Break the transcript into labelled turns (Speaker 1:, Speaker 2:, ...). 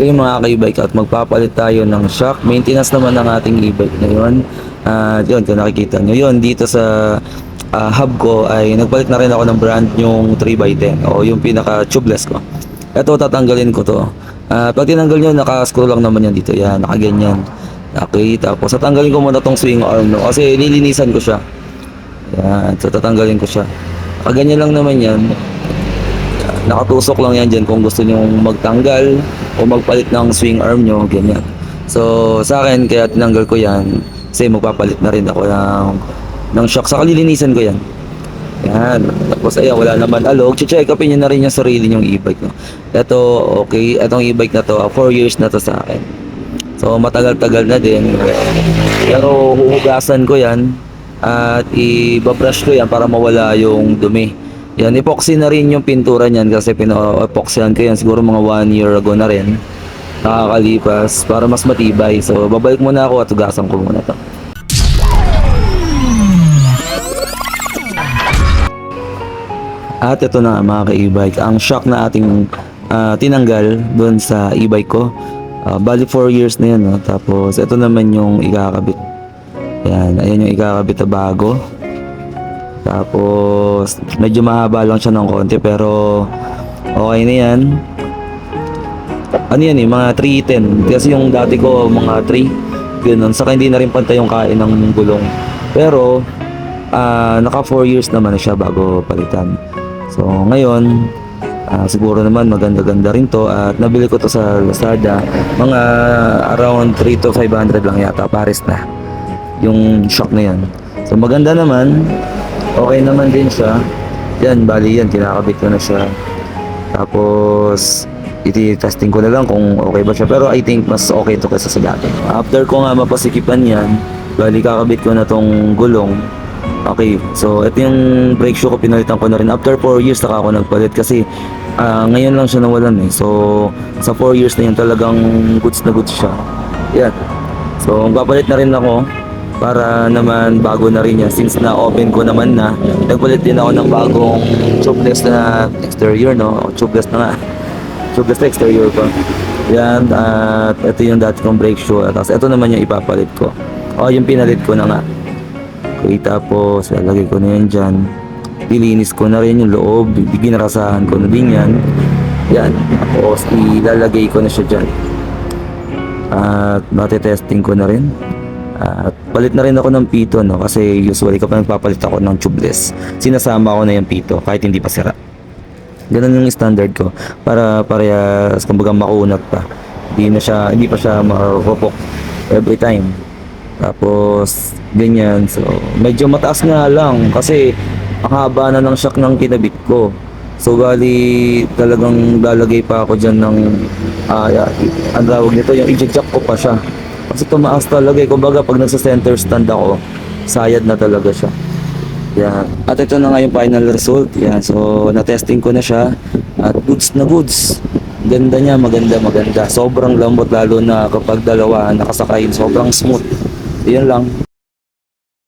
Speaker 1: kayo mga ka-e-bike at magpapalit tayo ng shock. Maintenance naman ng ating e-bike ngayon. At yun, kung nakikita nyo yun, dito sa ah, hub ko ay nagpalit na rin ako ng brand yung 3x10 o yung pinaka tubeless ko. Ito, tatanggalin ko to. Ah, pag tinanggal nyo, naka-screw lang naman yan dito. Yan, nakaganyan. Okay, tapos tatanggalin ko muna tong swing arm no? kasi nilinisan ko siya. Yan, so tatanggalin ko siya. Nakaganyan lang naman yan. Nakatusok lang yan dyan kung gusto nyo magtanggal o magpalit ng swing arm nyo, ganyan. So, sa akin, kaya tinanggal ko yan kasi magpapalit na rin ako ng, ng shock. Saka lilinisan ko yan. Yan. Tapos ayan, wala naman alog. Check upin na rin yung sarili nyong e-bike. No? Ito, okay. Itong e-bike na to, 4 years na to sa akin. So, matagal-tagal na din. Pero huhugasan ko yan at i-brush ko yan para mawala yung dumi. Yan, epoxy na rin yung pintura niyan kasi pino-epoxyan ko yan siguro mga 1 year ago na rin. Nakakalipas para mas matibay. So, babalik muna ako at hugasan ko muna to. At ito na mga ka-e-bike, ang shock na ating ah, tinanggal doon sa e-bike ko. Ah, bali 4 years na yan. No? Tapos ito naman yung ikakabit. Yan, ayan yung ikakabit na bago. Tapos medyo mahaba lang siya ng konti pero okay na yan. Ano yan eh, mga 310. Kasi yung dati ko mga 3. Ganun. Saka hindi na rin pantay yung kain ng gulong. Pero ah, naka 4 years naman na siya bago palitan. So ngayon, ah, siguro naman maganda-ganda rin to at nabili ko to sa Lazada. Mga around 3 to 500 lang yata, pares na. Yung shock na yan. So maganda naman. Okay naman din siya. Yan, bali yan, kinakabit ko na siya. Tapos, iti-testing ko na lang kung okay ba siya. Pero I think mas okay to kaysa sa dati. After ko nga mapasikipan yan, bali kakabit ko na tong gulong. Okay, so ito yung brake shoe ko pinalitan ko na rin. After 4 years saka ako nagpalit kasi ah, ngayon lang siya nawalan eh. So sa 4 years na yun talagang goods na goods siya. Yan. So magpapalit na rin ako para naman bago na rin yan since na open ko naman na nagpalit din ako ng bagong tubeless na exterior no o tubeless na nga tubeless na exterior ko yan at ito yung dati kong brake shoe tapos ito naman yung ipapalit ko o yung pinalit ko na nga Okay, tapos lalagay ko na yan dyan. Lilinis ko na rin yung loob. Ginarasahan ko na din yan. Yan. Tapos ilalagay ko na siya dyan. At testing ko na rin. At palit na rin ako ng pito no kasi usually kapag nagpapalit ako ng tubeless, sinasama ko na yung pito kahit hindi pa sira. Ganun yung standard ko para parehas kumbaga makunat pa. Hindi na siya hindi pa siya marupok every time. Tapos ganyan so medyo mataas nga lang kasi ang haba na ng shock ng kinabit ko. So bali talagang lalagay pa ako diyan ng ah ang tawag nito yung i-jack ko pa siya. Kasi tumaas talaga eh. Kumbaga pag nasa center stand ako, sayad na talaga siya. Yan. At ito na nga yung final result. Yan. So, na-testing ko na siya. At goods na goods. Ganda niya, maganda, maganda. Sobrang lambot lalo na kapag dalawa nakasakay. Sobrang smooth. Yan lang.